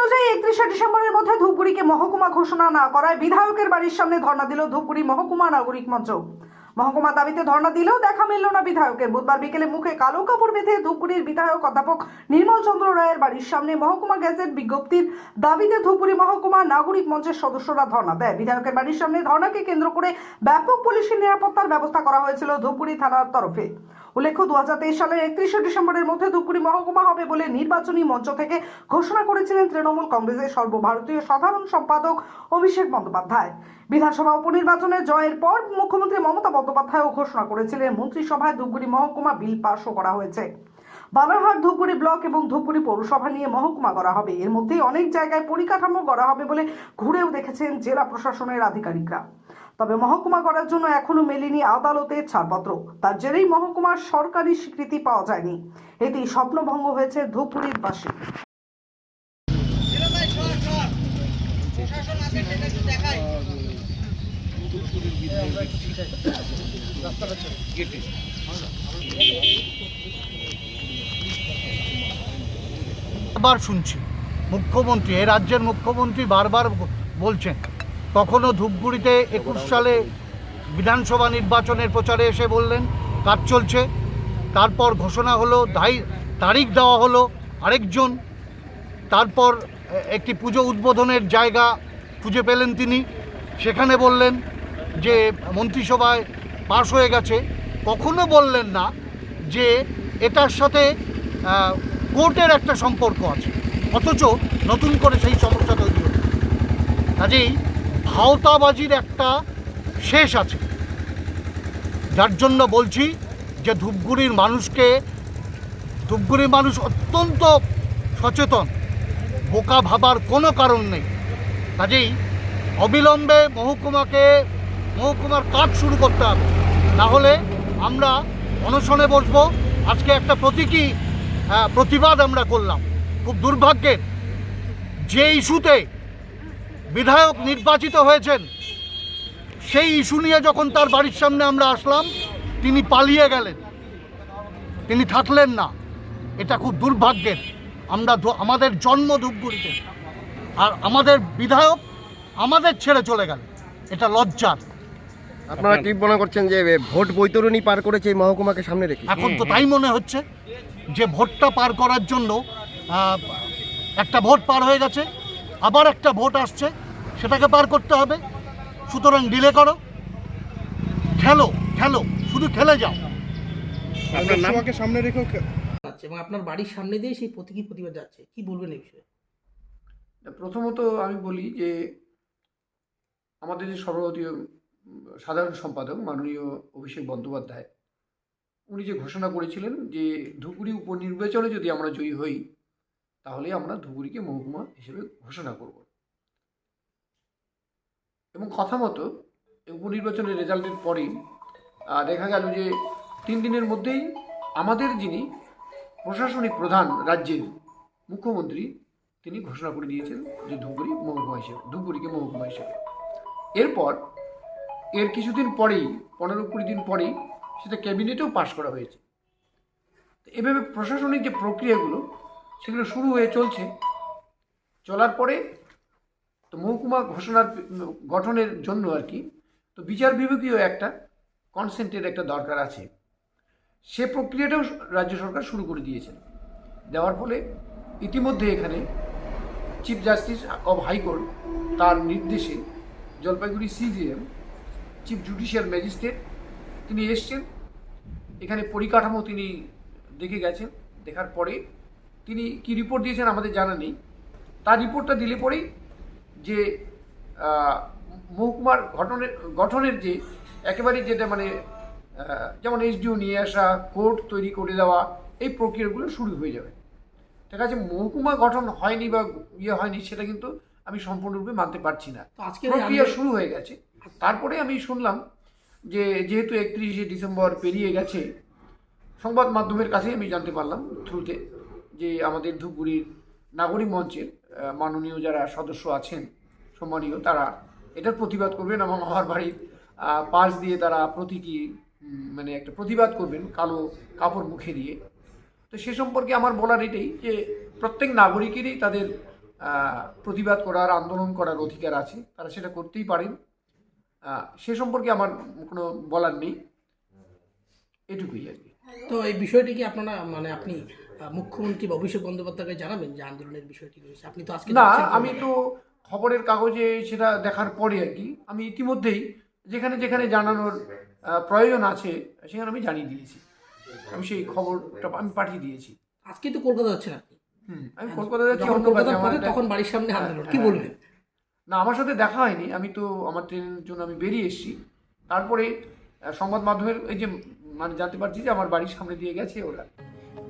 অনুযায়ী একত্রিশে ডিসেম্বরের মধ্যে ধূপগুড়িকে মহকুমা ঘোষণা না করায় বিধায়কের বাড়ির সামনে ধর্ণা দিল ধূপগুড়ি মহকুমা নাগরিক মঞ্চ। মহকুমা দাবিতে ধর্ণা দিলেও দেখা মিলল না বিধায়কের। বুধবার বিকেলে মুখে কালো কাপড় বেঁধে ধূপগুড়ির বিধায়ক অধ্যাপক নির্মল চন্দ্র রায়ের বাড়ির সামনে মহকুমা গ্যাজেট বিজ্ঞপ্তির দাবিতে ধূপগুড়ি মহকুমা নাগরিক মঞ্চের সদস্যরা ধর্ণা দেয়। বিধায়কের বাড়ির সামনে ধর্ণাকে কেন্দ্র করে ব্যাপক পুলিশের নিরাপত্তার ব্যবস্থা করা হয়েছিল ধূপগুড়ি থানার তরফে। উল্লেখ্য দু সালের একত্রিশে ডিসেম্বরের মধ্যে ধূপগুড়ি মহকুমা হবে বলে নির্বাচনী মঞ্চ থেকে ঘোষণা করেছিলেন তৃণমূল কংগ্রেসের সর্বভারতীয় সাধারণ সম্পাদক অভিষেক বন্দ্যোপাধ্যায়। বিধানসভা উপনির্বাচনে জয়ের পর মুখ্যমন্ত্রী মমতা বন্দ্যোপাধ্যায়ও ঘোষণা করেছিলেন, মন্ত্রিসভায় ধূপগুড়ি মহকুমা বিল পাশও করা হয়েছে। বালারহাট, ধূপগুড়ি ব্লক এবং ধূপগুড়ি পৌরসভা নিয়ে মহকুমা করা হবে। এর মধ্যে অনেক জায়গায় পরিকাঠামো করা হবে বলে ঘুরেও দেখেছেন জেলা প্রশাসনের আধিকারিকরা। তবে মহকুমা করার জন্য এখনও মেলেনি আদালতের ছাড়পত্র। তার জেরেই মহকুমার সরকারি স্বীকৃতি পাওয়া যায়নি। এতেই স্বপ্নভঙ্গ হয়েছে ধূপগুড়ির বাসী। বারবার শুনছি। মুখ্যমন্ত্রী এ রাজ্যের মুখ্যমন্ত্রী বারবার বলছেন কখনো ধূপগুড়িতে একুশ সালে বিধানসভা নির্বাচনের প্রচারে এসে বললেন, কাজ চলছে। তারপর ঘোষণা হলো, দায়ী, তারিখ দেওয়া হলো আরেকজন। তারপর একটি পুজো উদ্বোধনের জায়গা খুঁজে পেলেন তিনি। সেখানে বললেন যে, মন্ত্রিসভায় পাশ হয়ে গেছে। কখনো বললেন না যে, এটার সাথে কোর্টের একটা সম্পর্ক আছে। অথচ নতুন করে সেই সমস্যা তৈরি হচ্ছে। কাজেই ভাওতাবাজির একটা শেষ আছে। যার জন্য বলছি যে ধূপগুড়ির মানুষকে, ধূপগুড়ির মানুষ অত্যন্ত সচেতন, বোকা ভাবার কোনো কারণ নেই। কাজেই অবিলম্বে মহকুমাকে, মহকুমার কাজ শুরু করতে হবে। না হলে আমরা অনশনে বসবো। আজকে একটা প্রতীকী প্রতিবাদ আমরা করলাম। খুব দুর্ভাগ্যের। যে ইস্যুতে বিধায়ক নির্বাচিত হয়েছেন সেই ইস্যু নিয়ে যখন তার বাড়ির সামনে আমরা আসলাম তিনি পালিয়ে গেলেন। তিনি থাকলেন না। এটা খুব দুর্ভাগ্যের। আমরা আমাদের জন্ম ধূপগুড়িতে। আর আমাদের বিধায়ক আমাদের ছেড়ে চলে গেল এটা লজ্জার। আপনারা কি মনে করছেন যে ভোট বৈতরণী পার করেছে এই মহকুমাকে সামনে রেখে। এখন তো তাই মনে হচ্ছে যে ভোটটা পার করার জন্য একটা ভোট পার হয়ে গেছে। আবার একটা ভোট আসছে সেটাকে পার করতে হবে। সুতরাং ডিলে করো। খেলো খেলো শুধু খেলে যাও। লোকসভাকে সামনে রেখেও যাচ্ছে এবং আপনার বাড়ির সামনে দিয়ে সেই প্রতীকী প্রতিবাদ যাচ্ছে। কি বলবেন এই বিষয়ে? প্রথমত আমি বলি যে আমাদের যে সর্বভারতীয় সাধারণ সম্পাদক মাননীয় অভিষেক বন্দ্যোপাধ্যায় উনি যে ঘোষণা করেছিলেন যে ধুপুরি উপনির্বাচনে যদি আমরা জয়ী হই তাহলে আমরা ধুপুরিকে মহকুমা হিসেবে ঘোষণা করব। এবং কথা মতো উপনির্বাচনের রেজাল্টের পরেই আহ, দেখা গেল যে তিন দিনের মধ্যেই আমাদের যিনি প্রশাসনিক প্রধান রাজ্যের মুখ্যমন্ত্রী তিনি ঘোষণা করে দিয়েছেন যে ধূপগুড়ি মহকুমা হিসেবে ধূপগুড়িকে মহকুমা হিসেবে। এরপর এর কিছুদিন পরেই পনেরো কুড়ি দিন পরেই সেটা ক্যাবিনেটেও পাশ করা হয়েছে। এভাবে প্রশাসনিক যে প্রক্রিয়াগুলো সেগুলো শুরু হয়ে চলছে। চলার পরে তো মহকুমা ঘোষণার গঠনের জন্য আর কি, তো বিচার বিভাগীয় একটা কনসেন্টের একটা দরকার আছে। সে প্রক্রিয়াটাও রাজ্য সরকার শুরু করে দিয়েছেন দেওয়ার ফলে ইতিমধ্যে এখানে চিফ জাস্টিস অব হাইকোর্ট তার নির্দেশে Jalpaiguri C G M chief judicial magistrate তিনি এসছেন। এখানে পরিকাঠামো তিনি দেখে গেছেন। দেখার পরে তিনি কি রিপোর্ট দিয়েছেন আমাদের জানা নেই। তার রিপোর্টটা দিলে পরেই যে মহকুমার গঠনের গঠনের যে একেবারে যেটা মানে যেমন এইচডিও নিয়ে আসা কোর্ট তৈরি করে দেওয়া এই প্রক্রিয়াগুলো শুরু হয়ে যাবে। ঠিক আছে মহকুমা গঠন হয়নি বা ইয়ে হয়নি সেটা কিন্তু আমি সম্পূর্ণরূপে মানতে পারছি না। প্রক্রিয়া শুরু হয়ে গেছে। তারপরে আমি শুনলাম যে যেহেতু একত্রিশে ডিসেম্বর পেরিয়ে গেছে সংবাদ মাধ্যমের কাছে আমি জানতে পারলাম থ্রুতে। যে আমাদের ধূপগুড়ির নাগরিক মঞ্চের মাননীয় যারা সদস্য আছেন, সম্মানীয়, তারা এটার প্রতিবাদ করবেন এবং আমার বাড়ির পাশ দিয়ে তারা প্রতীকী মানে একটা প্রতিবাদ করবেন কালো কাপড় মুখে দিয়ে। তো সে সম্পর্কে আমার বলার এটাই যে প্রত্যেক নাগরিকেরই তাদের প্রতিবাদ করার, আন্দোলন করার অধিকার আছে, তারা সেটা করতেই পারেন। সে সম্পর্কে আমার কোনো বলার নেই। এটুকুই আর কি। তো এই বিষয়টি কি আপনারা মানে আপনি মুখ্যমন্ত্রী অভিষেক বন্দ্যোপাধ্যায়কে জানাবেন যে আন্দোলনের বিষয়টি রয়েছে। আপনি তো আজকে না আমি তো খবরের কাগজে সেটা দেখার পরে আর কি। আমি ইতিমধ্যেই যেখানে যেখানে জানানোর প্রয়োজন আছে সেখানে আমি জানিয়ে দিয়েছি। আমি সেই খবরটা আমি পাঠিয়ে দিয়েছি। আজকে তো কলকাতা যাচ্ছেন আপনি। আমি কলকাতা যাচ্ছি অন্য কাজে তখন বাড়ির সামনে আন্দোলন। কি হ্যাঁ, বলবেন? না আমার সাথে দেখা হয়নি। আমি তো আমার ট্রেনের জন্য আমি বেরিয়ে এসেছি। তারপরে সংবাদ মাধ্যমের এই যে মানে জানতে পারছি যে আমার বাড়ির সামনে দিয়ে গেছে ওরা।